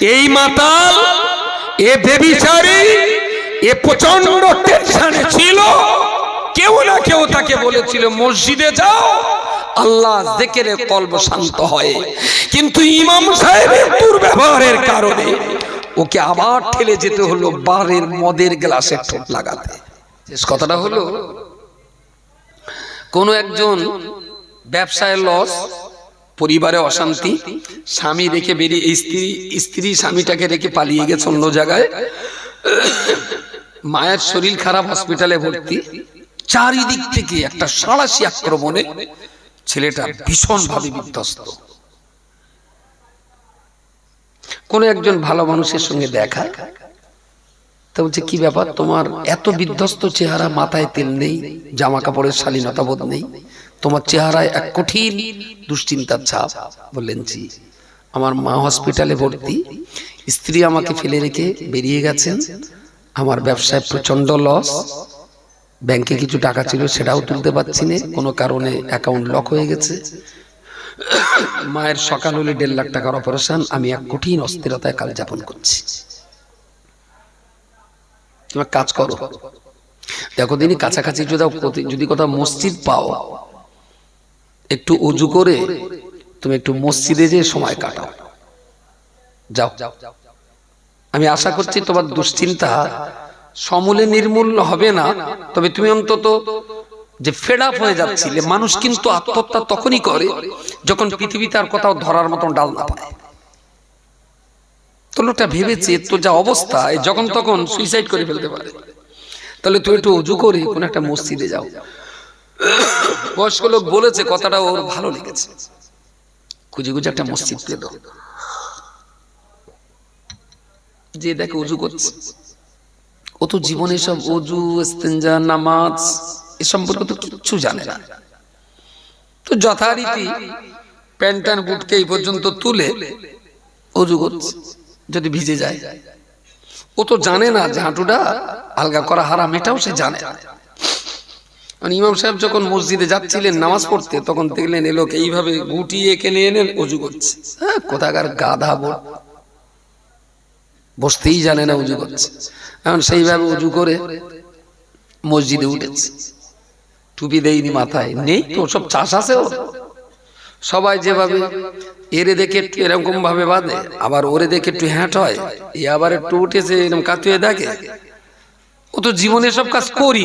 এই মাতাল, এ বেবিচারি, এ প্রচণ্ড টেনশনে ছিল। কেউ না কেউ তাকে বলেছিল, মসজিদে যাও, আল্লাহ জেকেরে কলব শান্ত হয়। কিন্তু ইমাম সাহেবের দুর্ব্যবহারের কারণে ওকে আবার ঠেলে যেতে হলো বারের মদের গ্লাসে ঠোঁট লাগাতে। শেষ কথাটা হলো, কোনো একজন ব্যবসায় লস পরিবারে অশান্তি, স্বামী রেখে বেরিয়ে স্ত্রী স্ত্রী স্বামীটাকে রেখে পালিয়ে গেছে অন্য জায়গায়। মায়ের শরীর খারাপ, হসপিটালে ভর্তি। চারিদিক থেকে একটা সাঁড়াশি আক্রমণে ছেলেটা ভীষণ ভাবে বিধ্বস্ত। কোন একজন ভালো মানুষের সঙ্গে দেখা? তা বলছে, কি ব্যাপার? তোমার এত বিধ্বস্ত চেহারা, মাথায় তেল নেই জামা কাপড়ের শালীনতা বোধ নেই। তোমার চেহারায় এক কঠিন দুশ্চিন্তার ছাপ, বললেন জি। আমার মা হসপিটালে ভর্তি, স্ত্রী আমাকে ফেলে রেখে বেরিয়ে গেছেন। আমার ব্যবসায় প্রচণ্ড লস ব্যাংকে কিছু টাকা ছিল সেটাও তুলতে পারছি না, কোনো কারণে অ্যাকাউন্ট লক হয়ে গেছে। মায়ের সকাল হলে দেড় লাখ টাকার অপারেশন আমি এক কঠিন অস্থিরতায় কাল যাপন করছি। তোমার কাজ করো। দেখো দিনই কাছাকাছি যদি যদি কোথাও মসজিদ পাও একটু উজু করে তুমি একটু মসজিদে যে সময় কাটাও। যাও। আমি আশা করছি তোমার দুশ্চিন্তা সমূলে নির্মূল হবে না তবে তুমি অন্তত যে ফেড আপ হয়ে যাচ্ছিলে মানুষ কিন্তু আত্মহত্যা তখনই করে যখন পৃথিবীতে আর কোথাও ধরার মতন ডাল না পায়। তো লোকটা ভেবেছে তো যা অবস্থা যখন তখন সুইসাইড করে ফেলতে পারে। তাহলে তুই একটু উজু করে কোন একটা মসজিদে যাও। বয়স্ক লোক বলেছে, কথাটা ওর ভালো লেগেছে। খুঁজে খুঁজে একটা মসজিদ পেল যে দেখে উজু করছে। ও তো জীবনে সব অজু, ইস্তেঞ্জা, নামাজ, এ সম্পর্কে তো কিচ্ছু জানে না। তো যথারীতি প্যান্ট ট্যান্ট বুটকে এই পর্যন্ত তুলে অজু করছে, যদি ভিজে যায়। ও তো জানে না যে হাঁটুটা আলগা করা হারাম, এটাও সে জানে। না মানে ইমাম সাহেব যখন মসজিদে যাচ্ছিলেন, নামাজ পড়তে, তখন দেখলেন এ এইভাবে গুটিয়ে কেনে এনে অজু করছে। হ্যাঁ কোথাকার গাধা বোট বসতেই জানে না উজু করছে। এখন সেইভাবে উজু করে মসজিদে উঠেছে। টুপি দেয়নি মাথায়। নেই তো, সব চাষ আছে ওর। সবাই যেভাবে এরে দেখে একটু এরকম ভাবে বাঁধে, আবার ওরে দেখে একটু হ্যাঁট হয়, এ আবার একটু উঠেছে, এরকম কাতুয়ে দেখে। ও তো জীবনে সব কাজ করি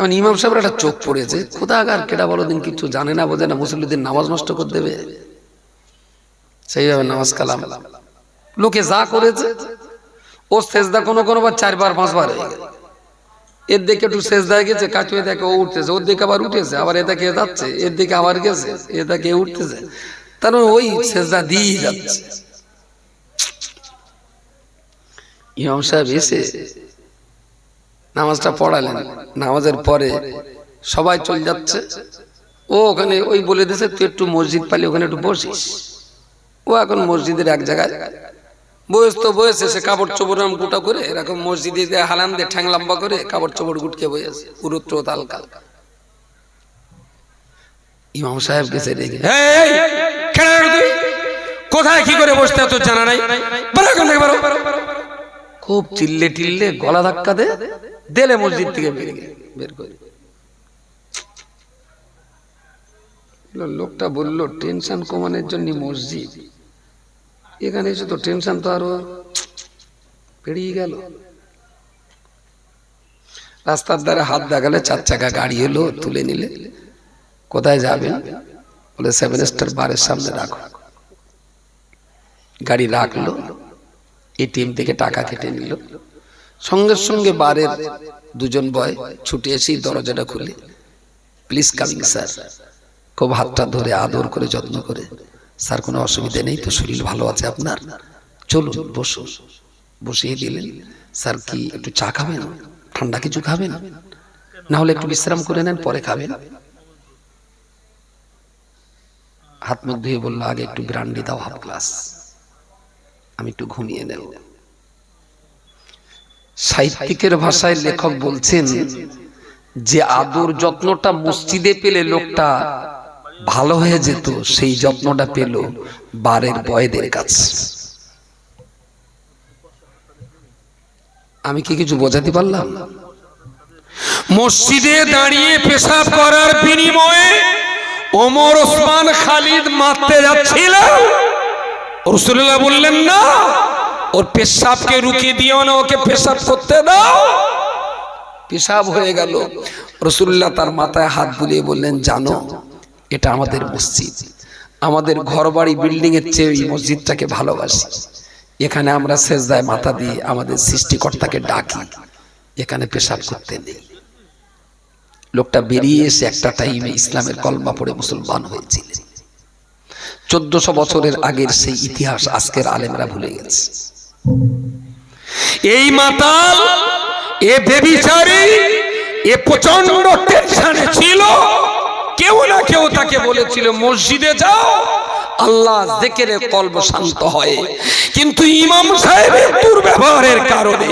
এখন ইমাম সাহেবের একটা চোখ পড়েছে। কোথাকার কেটা বলো দিন কিছু জানে না, বোঝে না, মুসল্লিদের নামাজ নষ্ট করে দেবে। সেইভাবে নামাজ কালাম। লোকে যা করেছে, ও সেজদা কোনো কোনো বার চারবার, পাঁচবার হয়ে গেছে এর দিকে একটু সেজদায় গেছে কাটুয়ে দেখে ও উঠতেছে, ওর দিকে আবার উঠেছে, আবার এ দেখে যাচ্ছে, এর দিকে আবার গেছে, এ দেখে উঠতেছে। তার মানে ওই সেজদা দিয়ে যাচ্ছে। ইমাম সাহেব এসে নামাজটা পড়ালেন নামাজের পরে সবাই চলে যাচ্ছে ও ওখানে ওই বলে দিয়েছে তুই একটু মসজিদ পালি ওখানে একটু বসিস ও এখন মসজিদের এক জায়গায় বয়স তো বয়স সে কাপড় চোপড় আম গুটা করে এরকম মসজিদে দিয়ে হালান দিয়ে ঠ্যাং লম্বা করে কাপড় চোপড় গুটকে বয়েছে পুরো চোত হালকা ইমাম সাহেব গেছে রেগে "এই, কেন রে তুই? কোথায় কি করে বসতে তোর জানা নাই বেরো এখান থেকে। খুব চিল্লে টিল্লে, গলা ধাক্কা দে, দেলে মসজিদ থেকে বেরিয়ে বের করে লোকটা বলল, টেনশন কমানোর জন্য মসজিদ। এখানে এসে তো টেনশন তো আরও পেরিয়ে গেল। রাস্তার ধারে হাত দেখালে চার চাকা গাড়ি এলো, তুলে নিলে। কোথায় যাবেন বলে, সেভেন স্টার বারের সামনে রাখো। গাড়ি রাখল এটিএম থেকে টাকা কেটে নিল। সঙ্গে সঙ্গে বারের দুজন বয় ছুটে এসে দরজাটা খুলে। প্লিজ কামিং স্যার খুব হাতটা ধরে আদর করে, যত্ন করে। স্যার কোনো অসুবিধা নেই তো, শরীর ভালো আছে আপনার? চলুন বসুন বসিয়ে দিলেন। স্যার কি একটু চা খাবেন? ঠান্ডা কিছু খাবেন? না হলে একটু বিশ্রাম করে নেন, পরে খাবেন। হাত মুখ ধুয়ে বলল, আগে একটু ব্রান্ডি দাও হাফ গ্লাস আমি একটু ঘুমিয়ে নেব। সাহিত্যিকের ভাষায় লেখক বলছেন যে আদর যত্নটা মসজিদে পেলে লোকটা ভালো হয়ে যেত, সেই যত্নটা পেল বারের বয়েদের কাছে। আমি কি কিছু বোঝাতে পারলাম? মসজিদে দাঁড়িয়ে পেশাব করার বিনিময়ে ওমর ওসমান খালিদ মারতে যাচ্ছিল রসুল্লাহ বললেন, না, ওর পেশাবকে রুকিয়ে দিও না, ওকে পেশাব করতে দাও। পেশাব হয়ে গেল। রসুল্লাহ তার মাথায় হাত বুলিয়ে বললেন, জানো, এটা আমাদের মসজিদ। আমাদের ঘর বাড়ি বিল্ডিং এর চেয়ে এই মসজিদটাকে ভালোবাসি। এখানে আমরা সেজদায় মাথা দিয়ে আমাদের সৃষ্টিকর্তাকে ডাকি। এখানে পেশাব করতে নেই। লোকটা বেরিয়ে এসে একটা টাইমে ইসলামের কলমা পড়ে মুসলমান হয়েছিলেন। চোদ্দশো বছরের আগের সেই ইতিহাস আজকের আলেমরা ভুলে গেছে। এই মাতাল এ বেবিচারি এ প্রচণ্ড টেনশনে ছিল। কেউ না কেউ তাকে বলেছিল মসজিদে যাও আল্লাহ জেকেরে কলব শান্ত হয়। কিন্তু ইমাম সাহেবের দুর্ব্যবহারের কারণে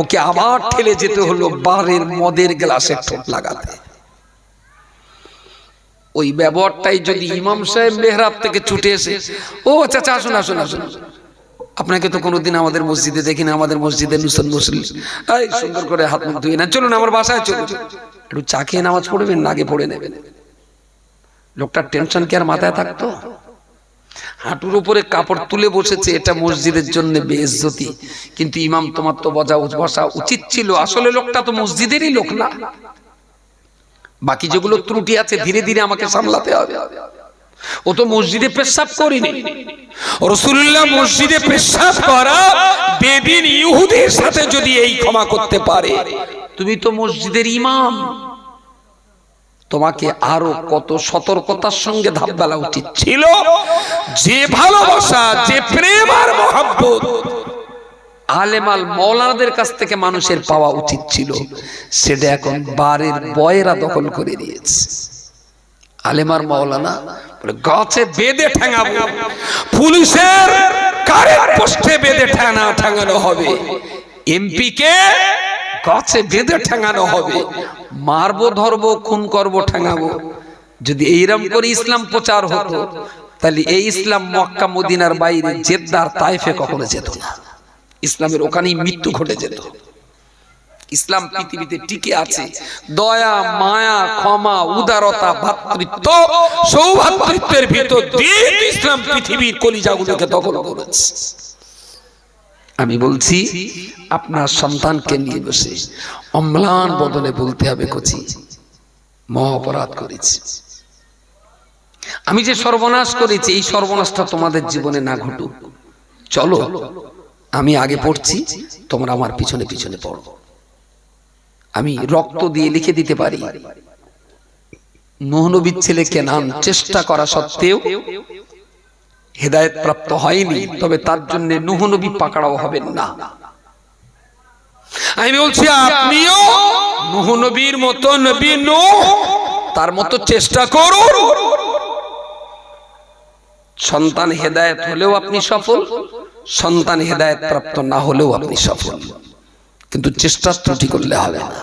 ওকে আবার ঠেলে যেতে হলো বারের মদের গ্লাসে ঠোঁট লাগাতে। ওই ব্যবহারটাই যদি ইমাম সাহেব মেহরাব থেকে ছুটে এসে, ও চাচা আসুন আসুন আসুন আপনাকে তো কোনোদিন আমাদের মসজিদে দেখি না আমাদের মসজিদে নুসন মুসলিম। এই সুন্দর করে হাত মুখ ধুয়ে না চলুন, আমার বাসায় চলুন। একটু চা খেয়ে নামাজ পড়বেন, না আগে পড়ে নেবেন। লোকটার টেনশন কি আর মাথায় থাকতো? হাঁটুর উপরে কাপড় তুলে বসেছে, এটা মসজিদের জন্য বেইজ্জতি। কিন্তু ইমাম তোমার তো বজা, বসা উচিত ছিল। আসলে লোকটা তো মসজিদেরই লোক না। বাকি যেগুলো ত্রুটি আছে, ধীরে ধীরে আমাকে সামলাতে হবে। ও তো মসজিদে পেশাব করিনি। রসুল্লাহ মসজিদে পেশাব করা বেদিন ইহুদের সাথে যদি এই ক্ষমা করতে পারে, তুমি তো মসজিদের ইমাম। তোমাকে আরও কত সতর্কতার সঙ্গে ধাপ বেলা উচিত ছিল? যে ভালোবাসা, যে প্রেম আর মহাব্বত আলেমাল মৌলানাদের কাছ থেকে মানুষের পাওয়া উচিত ছিল। সেটা এখন বারের বয়েরা দখল করে দিয়েছে আলেমার মাওলানা বলে, গাছে বেঁধে ঠেঙাবো। পুলিশের কারেন্ট পোস্টে বেঁধে ঠেঙা ঠেঙানো হবে। এমপি কে গাছে বেঁধে ঠেঙানো হবে। মারবো, ধরবো, খুন করব, ঠেঙাবো। যদি এইরকম করে ইসলাম প্রচার হতো, তাহলে এই ইসলাম মক্কা, মদিনার বাইরে জেদ্দার তাইফে কখনো যেত না। ইসলামের ওখানেই মৃত্যু ঘটে যেত। ইসলাম পৃথিবীতে টিকে আছে। দয়া, মায়া, ক্ষমা, উদারতা, ভাতৃত্ব, সৌভাতৃত্বের ভিতর দিয়ে ইসলাম পৃথিবীর কলিজাগুলোকে দখল করেছে। আমি বলছি, আপনার সন্তানকে নিয়ে বসে অম্লান বদলে বলতে হবে কচি। মহা অপরাধ করেছি। আমি যে সর্বনাশ করেছি, এই সর্বনাশটা তোমাদের জীবনে না ঘটুক। চলো আমি আগে পড়ছি, তোমরা আমার পিছনে পিছনে পড়ো। আমি রক্ত দিয়ে লিখে দিতে পারি। নহনবীর ছেলে কেনান চেষ্টা করা সত্ত্বেও হেদায়ত প্রাপ্ত হয়নি, তবে তার জন্য নহনবী পাকড়াও হবেন না। আমি বলছি, আপনিও নহনবীর মতো নবী নো তার মতো চেষ্টা করুন। সন্তান হেদায়ত হলেও আপনি সফল। সন্তান হেদায়ত প্রাপ্ত না হলেও আপনি সফল। কিন্তু চেষ্টা ত্রুটি করলে হবে না।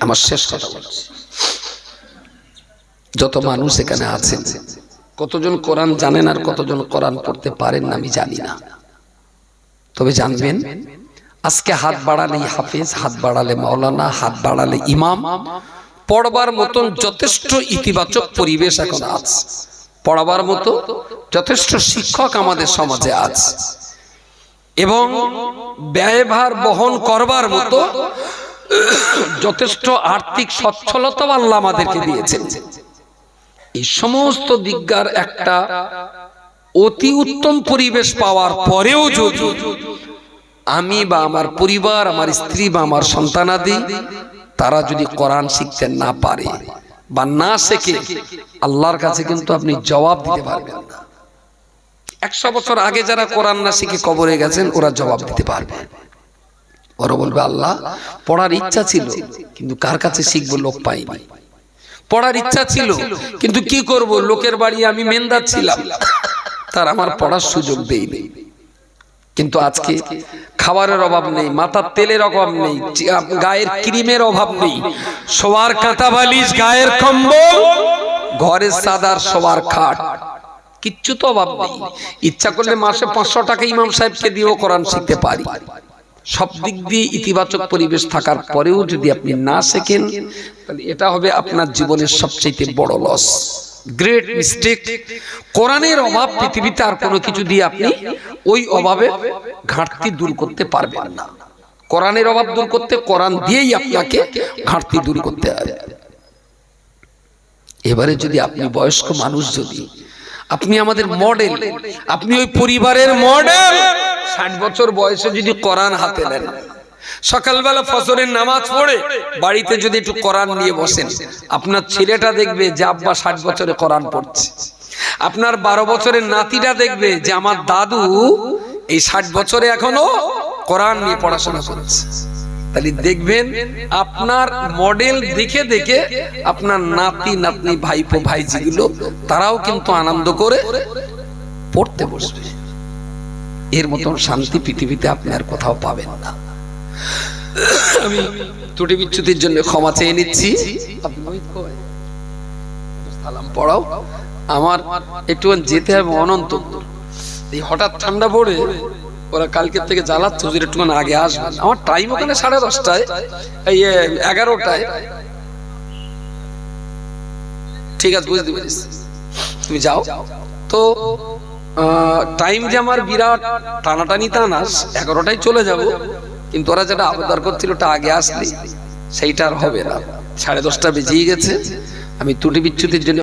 আমার শেষ কথা বলছি। যত মানুষ এখানে আছেন, কতজন কোরআন জানেন আর কতজন কোরআন পড়তে পারেন আমি জানি না। তবে জানবেন, আজকে হাত বাড়ালে হাফিজ, হাত বাড়ালে মাওলানা, হাত বাড়ালে ইমাম, পড়বার মতন যথেষ্ট ইতিবাচক পরিবেশ এখন আছে। পড়াবার মতো যথেষ্ট শিক্ষক আমাদের সমাজে আছে এবং ব্যয়ভার বহন করবার মতো যথেষ্ট আর্থিক সচ্ছলতা আল্লাহ আমাদেরকে দিয়েছেন। এই সমস্ত দিকগার একটা অতি উত্তম পরিবেশ পাওয়ার পরেও যদি আমি বা আমার পরিবার, আমার স্ত্রী বা আমার সন্তানাদি, তারা যদি কোরআন শিখতে না পারে বা না শেখে, আল্লাহর কাছে কিন্তু আপনি জবাব দিতে পারবেন না। একশো বছর আগে যারা কোরআন না শিখে কবরে গেছেন, ওরা জবাব দিতে পারবে। ওরা বলবে, আল্লাহ, পড়ার ইচ্ছা ছিল, কিন্তু কার কাছে শিখব লোক পাইনি। পড়ার ইচ্ছা ছিল, কিন্তু কি করব? লোকের বাড়ি আমি মেন্দার ছিলাম তার আমার পড়ার সুযোগ দেইনি কিন্তু আজকে খাবারের অভাব নেই মাথার তেলের অভাব নেই গায়ের ক্রিমের অভাব নেই শোয়ার কাঁথা বালিশ গায়ের কম্বল, ঘরের সাদার সবার খাট, কিচ্ছু তো অভাব নেই। ইচ্ছা করলে মাসে পাঁচশো টাকা ইমাম সাহেবকে দিয়েও কোরআন শিখতে পারি। সব দিক দিয়ে ইতিবাচক পরিবেশ থাকার পরেও যদি আপনি না শেখেন, তাহলে এটা হবে আপনার জীবনের সবচেয়ে বড় লস গ্রেট মিস্টেক কোরআনের অভাব পৃথিবীতে আর কোনো কিছু দিয়ে আপনি ওই অভাবে ঘাটতি দূর করতে পারবেন না। কোরআনের অভাব দূর করতে কোরআন দিয়েই আপনাকে ঘাটতি দূর করতে হবে। এবারে যদি আপনি বয়স্ক মানুষ যদি, আপনি আমাদের মডেল, আপনি ওই পরিবারের মডেল, ষাট বছর বয়সে যদি কোরআন হাতে নেন সকালবেলা ফসরের নামাজ পড়ে বাড়িতে যদি একটু কোরআন নিয়ে বসেন, আপনার ছেলেটা দেখবে যে আব্বা ষাট বছরে কোরআন পড়ছে। আপনার বারো বছরের নাতিটা দেখবে যে আমার দাদু এই ষাট বছরে এখনও কোরআন নিয়ে পড়াশোনা করছে। তাহলে দেখবেন আপনার মডেল দেখে দেখে আপনার নাতি, নাতনি, ভাইপো, ভাইজিগুলো, তারাও কিন্তু আনন্দ করে পড়তে বসবে। এর মতন শান্তি পৃথিবীতে আপনি আর কোথাও পাবেন না। আমি ত্রুটি বিচ্ছুতির জন্য ক্ষমা চেয়ে নিচ্ছি। সালাম পড়াও। আমার একটু যেতে হবে অনন্তপুর এই হঠাৎ ঠান্ডা পড়ে ওরা কালকে থেকে জ্বালাচ্ছে, হুজুর একটুখানি আগে আসবেন। আমার টাইম ওখানে সাড়ে দশটায়, এই এগারোটায়। ঠিক আছে, বুঝতে পেরেছি। তুমি যাও। তো টাইম যে আমার বিরাট, টানাটানি না এগারোটায় চলে যাব। কিন্তু ওরা যেটা আবদার করছিল ওটা আগে আসলে, সেইটা আর হবে না। সাড়ে দশটা বেজেই গেছে। আমি ত্রুটি বিচ্ছুতির জন্য